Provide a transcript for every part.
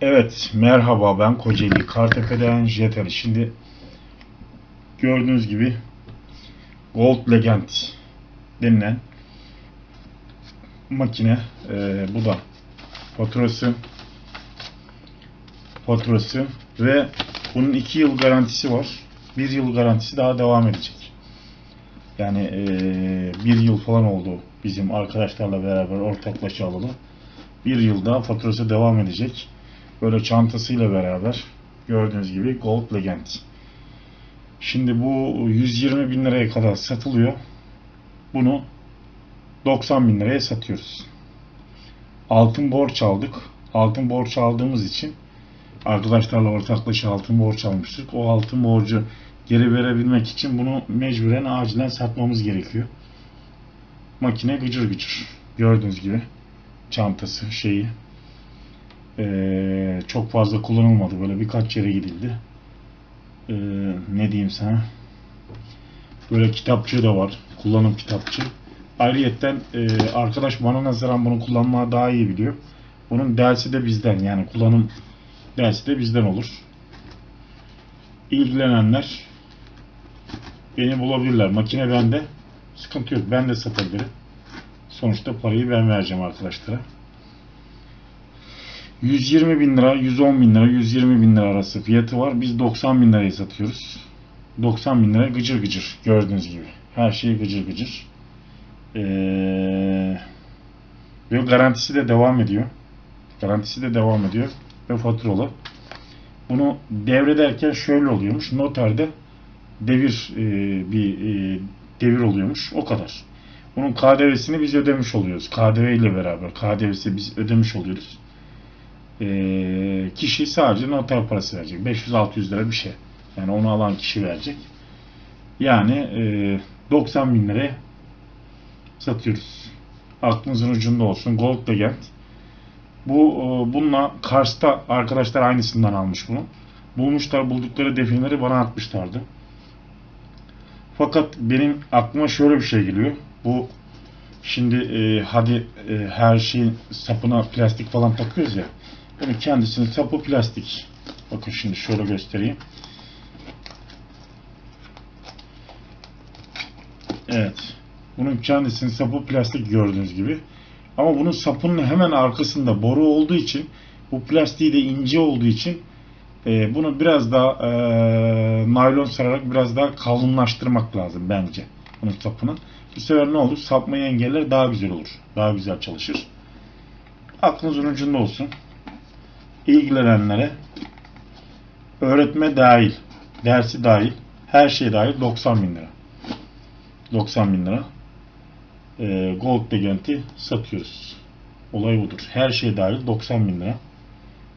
Evet, merhaba ben Kocaeli Kartepe'den Jet Ali. Şimdi gördüğünüz gibi Gold Legend denilen makine e, bu da faturası faturası ve bunun 2 yıl garantisi var. 1 yıl garantisi daha devam edecek. Yani e, bir yıl falan oldu bizim arkadaşlarla beraber ortaklaşa alalı. Bir yıl daha faturası devam edecek. Böyle çantasıyla beraber gördüğünüz gibi Gold Legend. Şimdi bu 120 bin liraya kadar satılıyor. Bunu 90 bin liraya satıyoruz. Altın borç aldık. Altın borç aldığımız için arkadaşlarla ortaklaşa altın borç almıştık. O altın borcu geri verebilmek için bunu mecburen acilen satmamız gerekiyor. Makine gıcır gıcır. Gördüğünüz gibi çantası şeyi ee, çok fazla kullanılmadı. Böyle birkaç yere gidildi. Ee, ne diyeyim sana? Böyle kitapçığı da var. Kullanım kitapçı. Ayrıyetten e, arkadaş bana nazaran bunu kullanmayı daha iyi biliyor. Bunun dersi de bizden. Yani kullanım dersi de bizden olur. İlgilenenler beni bulabilirler. Makine bende. Sıkıntı yok. Ben de satabilirim. Sonuçta parayı ben vereceğim arkadaşlara. 120 bin lira, 110 bin lira, 120 bin lira arası fiyatı var. Biz 90 bin liraya satıyoruz. 90 bin lira gıcır gıcır gördüğünüz gibi. Her şey gıcır gıcır. Ee, ve garantisi de devam ediyor. Garantisi de devam ediyor. Ve faturalı. Bunu devrederken şöyle oluyormuş. Noterde devir e, bir e, devir oluyormuş. O kadar. Bunun KDV'sini biz ödemiş oluyoruz. KDV ile beraber KDV'si biz ödemiş oluyoruz. Ee, kişi sadece noter parası verecek. 500-600 lira bir şey. Yani onu alan kişi verecek. Yani e, 90 bin liraya satıyoruz. Aklınızın ucunda olsun. Gold Legend. Bu e, bununla Kars'ta arkadaşlar aynısından almış bunu. Bulmuşlar buldukları definleri bana atmışlardı. Fakat benim aklıma şöyle bir şey geliyor. Bu şimdi e, hadi e, her şeyin sapına plastik falan takıyoruz ya. Bunun kendisinin sapı plastik. Bakın şimdi şöyle göstereyim. Evet. Bunun kendisinin sapı plastik gördüğünüz gibi. Ama bunun sapının hemen arkasında boru olduğu için bu plastiği de ince olduğu için e, bunu biraz daha e, naylon sararak biraz daha kalınlaştırmak lazım bence. Bunun sapını. Bu sefer ne olur? Sapmayı engeller daha güzel olur. Daha güzel çalışır. Aklınızın ucunda olsun ilgilenenlere öğretme dahil, dersi dahil, her şey dahil 90 bin lira. 90 bin lira. E, Gold Legend'i satıyoruz. Olay budur. Her şey dahil 90 bin lira.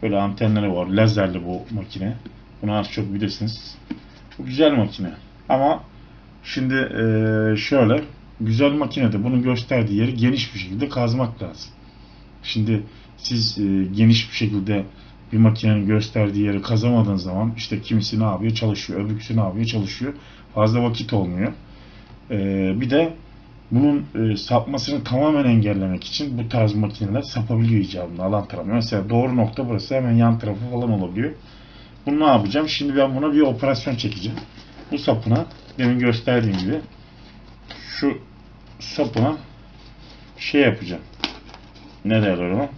Böyle antenleri var. Lazerli bu makine. Bunu az çok bilirsiniz. Bu güzel makine. Ama şimdi e, şöyle güzel makinede bunu gösterdiği yeri geniş bir şekilde kazmak lazım. Şimdi siz e, geniş bir şekilde bir makinenin gösterdiği yeri kazamadığınız zaman işte kimisi ne yapıyor çalışıyor, öbürküsü ne yapıyor çalışıyor. Fazla vakit olmuyor. E, bir de bunun e, sapmasını tamamen engellemek için bu tarz makineler sapabiliyor icabında alan tarafı. Mesela doğru nokta burası hemen yan tarafı falan olabiliyor. Bunu ne yapacağım? Şimdi ben buna bir operasyon çekeceğim. Bu sapına demin gösterdiğim gibi şu sapına şey yapacağım. Ne derler ona?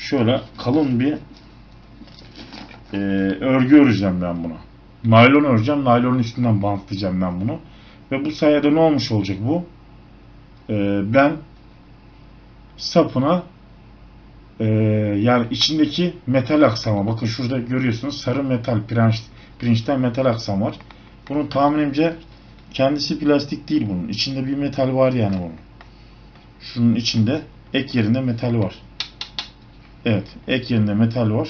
Şöyle kalın bir e, örgü öreceğim ben bunu. Naylon öreceğim. Naylonun üstünden bantlayacağım ben bunu. Ve bu sayede ne olmuş olacak bu? E, ben sapına e, yani içindeki metal aksama bakın şurada görüyorsunuz sarı metal pirinç, pirinçten metal aksam var. Bunun tahminimce kendisi plastik değil bunun. İçinde bir metal var yani bunun. Şunun içinde ek yerinde metal var. Evet. Ek yerinde metal var.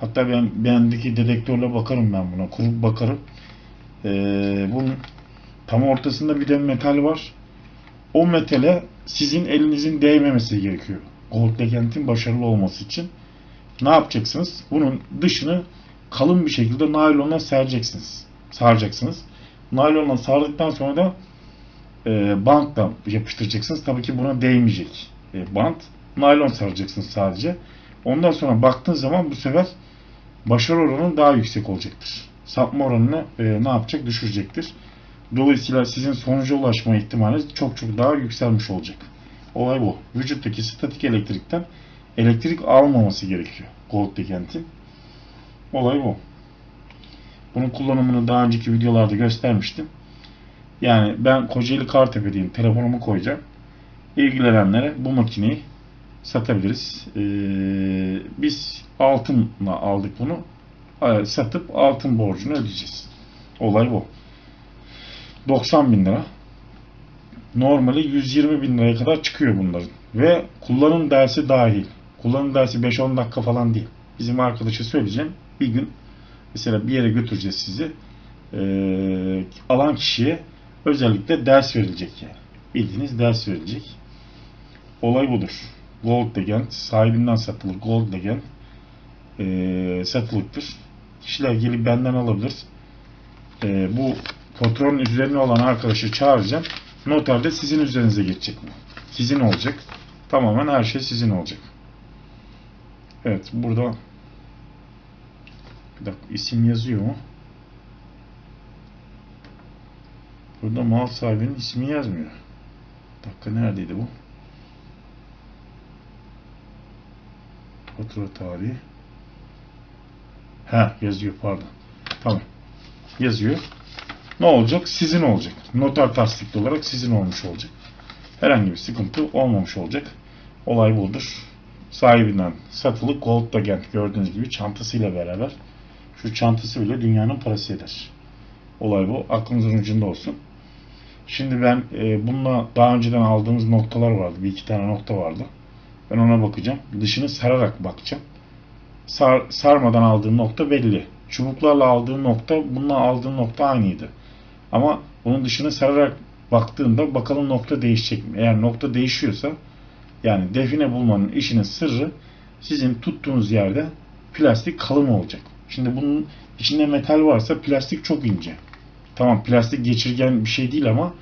Hatta ben bendeki dedektörle bakarım ben buna. Kurup bakarım. Ee, bunun tam ortasında bir de metal var. O metale sizin elinizin değmemesi gerekiyor. Gold Legend'in başarılı olması için. Ne yapacaksınız? Bunun dışını kalın bir şekilde naylonla sereceksiniz. Saracaksınız. Naylonla sardıktan sonra da e, bantla yapıştıracaksınız. Tabii ki buna değmeyecek e, bant. Naylon saracaksınız sadece. Ondan sonra baktığın zaman bu sefer başarı oranı daha yüksek olacaktır. Sapma oranını e, ne yapacak? Düşürecektir. Dolayısıyla sizin sonuca ulaşma ihtimaliniz çok çok daha yükselmiş olacak. Olay bu. Vücuttaki statik elektrikten elektrik almaması gerekiyor Gold Legend'in. Olay bu. Bunun kullanımını daha önceki videolarda göstermiştim. Yani ben Kocaeli Kartepe'deyim. Telefonumu koyacağım. İlgilenenlere bu makineyi satabiliriz. Ee, biz altınla aldık bunu. Ee, Satıp altın borcunu ödeyeceğiz. Olay bu. 90 bin lira. Normali 120 bin liraya kadar çıkıyor bunların. Ve kullanım dersi dahil. Kullanım dersi 5-10 dakika falan değil. Bizim arkadaşa söyleyeceğim. Bir gün mesela bir yere götüreceğiz sizi. Ee, alan kişiye özellikle ders verilecek yani. Bildiğiniz ders verilecek. Olay budur. Gold Legend sahibinden satılır. Gold Legend ee, satılıktır. Kişiler gelip benden alabilir. Ee, bu kontrolün üzerine olan arkadaşı çağıracağım. Noterde sizin üzerinize geçecek mi? Sizin olacak. Tamamen her şey sizin olacak. Evet burada bir dakika isim yazıyor mu? Burada mal sahibinin ismi yazmıyor. Bir dakika neredeydi bu? Fatura tarihi. Ha yazıyor pardon. Tamam. Yazıyor. Ne olacak? Sizin olacak. Noter tasdikli olarak sizin olmuş olacak. Herhangi bir sıkıntı olmamış olacak. Olay budur. Sahibinden satılık Gold Legend gördüğünüz gibi çantasıyla beraber. Şu çantası bile dünyanın parası eder. Olay bu. Aklınızın ucunda olsun. Şimdi ben e, bununla daha önceden aldığımız noktalar vardı. Bir iki tane nokta vardı. Ben ona bakacağım. Dışını sararak bakacağım. Sar, sarmadan aldığım nokta belli. Çubuklarla aldığım nokta bununla aldığım nokta aynıydı. Ama bunun dışını sararak baktığında bakalım nokta değişecek mi? Eğer nokta değişiyorsa yani define bulmanın işinin sırrı sizin tuttuğunuz yerde plastik kalın olacak. Şimdi bunun içinde metal varsa plastik çok ince. Tamam plastik geçirgen bir şey değil ama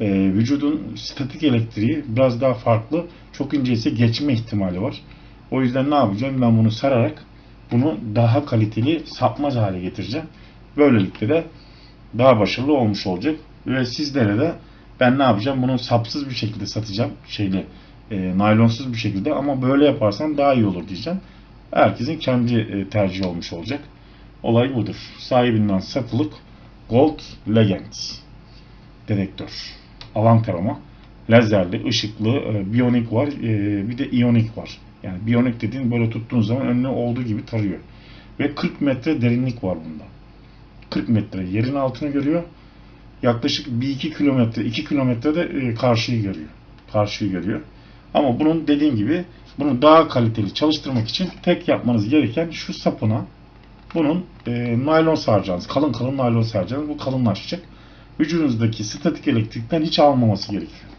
e, vücudun statik elektriği biraz daha farklı. Çok ince ise geçme ihtimali var. O yüzden ne yapacağım? Ben bunu sararak bunu daha kaliteli sapmaz hale getireceğim. Böylelikle de daha başarılı olmuş olacak. Ve sizlere de ben ne yapacağım? Bunu sapsız bir şekilde satacağım. Şeyle e, naylonsuz bir şekilde ama böyle yaparsan daha iyi olur diyeceğim. Herkesin kendi e, tercihi olmuş olacak. Olay budur. Sahibinden satılık Gold Legend dedektör. Alan tarama. Lazerli, ışıklı, e, biyonik var. E, bir de iyonik var. Yani biyonik dediğin böyle tuttuğun zaman önüne olduğu gibi tarıyor. Ve 40 metre derinlik var bunda. 40 metre yerin altını görüyor. Yaklaşık 1-2 kilometre, 2 kilometrede e, karşıyı görüyor. Karşıyı görüyor. Ama bunun dediğim gibi bunu daha kaliteli çalıştırmak için tek yapmanız gereken şu sapına bunun e, naylon saracağınız, kalın kalın naylon saracağınız. Bu kalınlaşacak. Vücudunuzdaki statik elektrikten hiç almaması gerekiyor.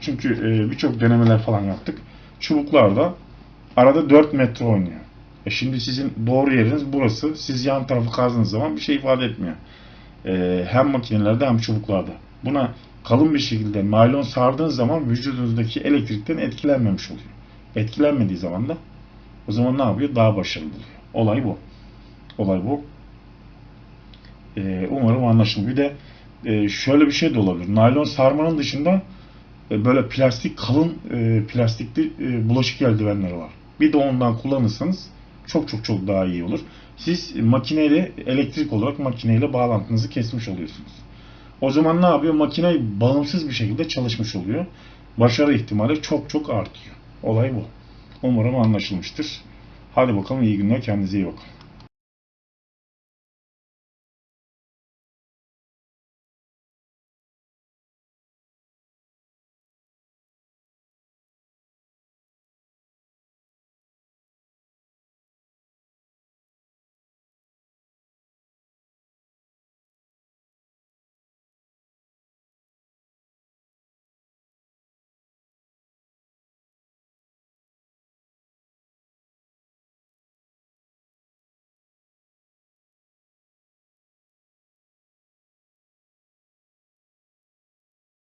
Çünkü e, birçok denemeler falan yaptık. Çubuklarda arada 4 metre oynuyor. E şimdi sizin doğru yeriniz burası. Siz yan tarafı kazdığınız zaman bir şey ifade etmiyor. E, hem makinelerde hem çubuklarda. Buna kalın bir şekilde naylon sardığınız zaman vücudunuzdaki elektrikten etkilenmemiş oluyor. Etkilenmediği zaman da o zaman ne yapıyor? Daha başarılı oluyor. Olay bu. Olay bu. E, umarım anlaşılır. Bir de e, şöyle bir şey de olabilir. Naylon sarmanın dışında e, böyle plastik kalın e, plastikli bulaşık eldivenleri var. Bir de ondan kullanırsanız çok çok çok daha iyi olur. Siz makineyle elektrik olarak makineyle bağlantınızı kesmiş oluyorsunuz. O zaman ne yapıyor? Makine bağımsız bir şekilde çalışmış oluyor. Başarı ihtimali çok çok artıyor. Olay bu. Umarım anlaşılmıştır. Hadi bakalım iyi günler. Kendinize iyi bakın.